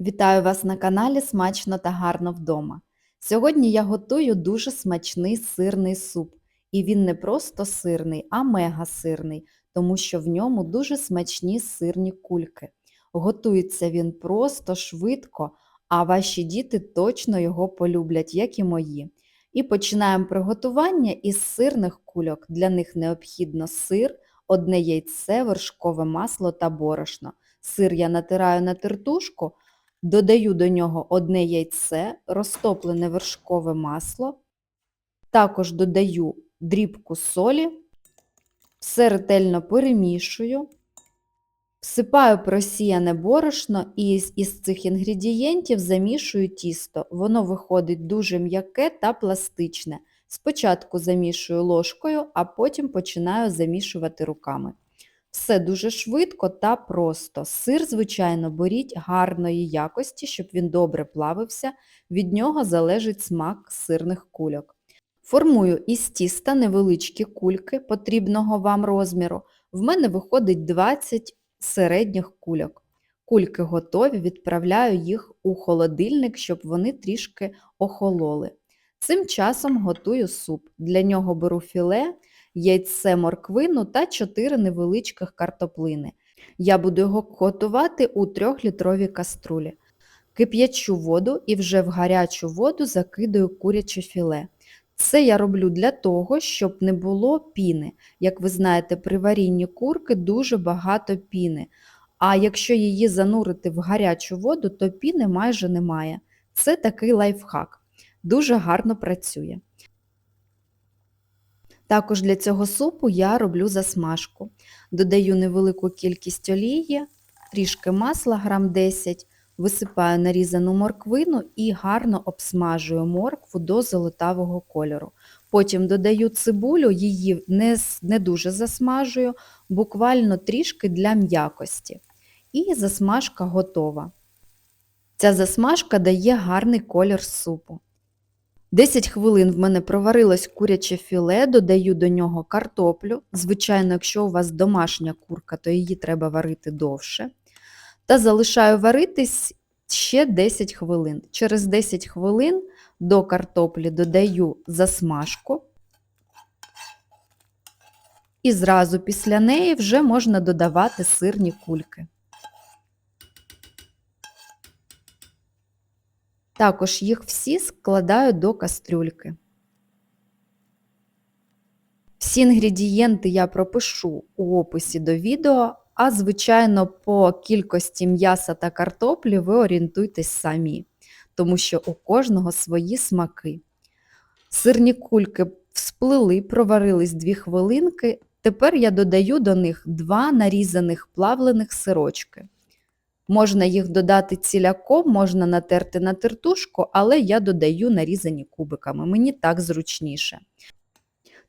Вітаю вас на каналі Смачно та гарно вдома. Сьогодні я готую дуже смачний сирний суп. І він не просто сирний, а мега сирний, тому що в ньому дуже смачні сирні кульки. Готується він просто, швидко, а ваші діти точно його полюблять, як і мої. І починаємо приготування із сирних кульок. Для них необхідно сир, одне яйце, вершкове масло та борошно. Сир я натираю на тертушку, Додаю до нього одне яйце, розтоплене вершкове масло, також додаю дрібку солі, все ретельно перемішую, всипаю просіяне борошно і із, цих інгредієнтів замішую тісто. Воно виходить дуже м'яке та пластичне. Спочатку замішую ложкою, а потім починаю замішувати руками. Все дуже швидко та просто. Сир, звичайно, беріть гарної якості, щоб він добре плавився, від нього залежить смак сирних кульок. Формую із тіста невеличкі кульки потрібного вам розміру. В мене виходить 20 середніх кульок. Кульки готові, відправляю їх у холодильник, щоб вони трішки охололи. Цим часом готую суп. Для нього беру філе яйце морквину та 4 невеличких картоплини. Я буду його готувати у 3-літровій каструлі. Кип'ячу воду і вже в гарячу воду закидаю куряче філе. Це я роблю для того, щоб не було піни. Як ви знаєте, при варінні курки дуже багато піни. А якщо її занурити в гарячу воду, то піни майже немає. Це такий лайфхак. Дуже гарно працює. Також для цього супу я роблю засмажку. Додаю невелику кількість олії, трішки масла, грам 10, висипаю нарізану морквину і гарно обсмажую моркву до золотавого кольору. Потім додаю цибулю, її не, не дуже засмажую, буквально трішки для м'якості. І засмажка готова. Ця засмажка дає гарний колір супу. 10 хвилин в мене проварилось куряче філе, додаю до нього картоплю. Звичайно, якщо у вас домашня курка, то її треба варити довше. Та залишаю варитись ще 10 хвилин. Через 10 хвилин до картоплі додаю засмажку. І зразу після неї вже можна додавати сирні кульки. Також їх всі складаю до кастрюльки. Всі інгредієнти я пропишу у описі до відео, а звичайно, по кількості м'яса та картоплі ви орієнтуйтесь самі, тому що у кожного свої смаки. Сирні кульки всплили, проварились 2 хвилинки. Тепер я додаю до них два нарізаних плавлених сирочки. Можна їх додати ціляком, можна натерти на тертушку, але я додаю нарізані кубиками, мені так зручніше.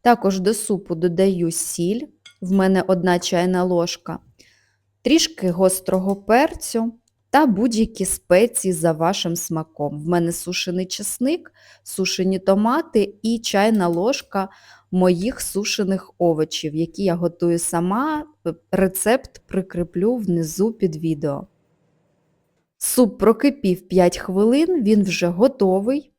Також до супу додаю сіль, в мене одна чайна ложка, трішки гострого перцю та будь-які спеції за вашим смаком. В мене сушений чесник, сушені томати і чайна ложка моїх сушених овочів, які я готую сама. Рецепт прикріплю внизу під відео. Суп прокипів 5 хвилин, він вже готовий.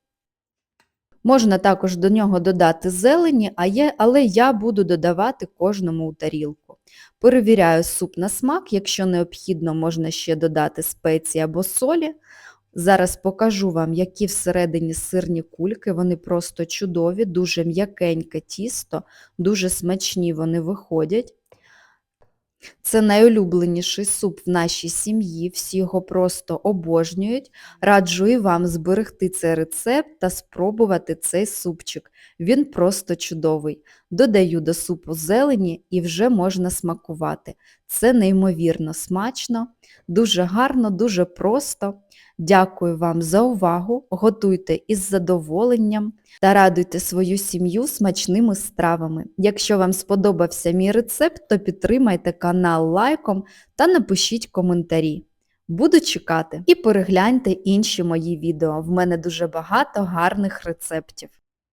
Можна також до нього додати зелені, але я буду додавати кожному у тарілку. Перевіряю суп на смак, якщо необхідно, можна ще додати спеції або солі. Зараз покажу вам, які всередині сирні кульки, вони просто чудові, дуже м'якеньке тісто, дуже смачні вони виходять. Це найулюбленіший суп в нашій сім'ї, всі його просто обожнюють. Раджу і вам зберегти цей рецепт та спробувати цей супчик. Він просто чудовий. Додаю до супу зелені і вже можна смакувати. Це неймовірно смачно, дуже гарно, дуже просто. Дякую вам за увагу, готуйте із задоволенням та радуйте свою сім'ю смачними стравами. Якщо вам сподобався мій рецепт, то підтримайте канал лайком та напишіть коментарі. Буду чекати і перегляньте інші мої відео. В мене дуже багато гарних рецептів.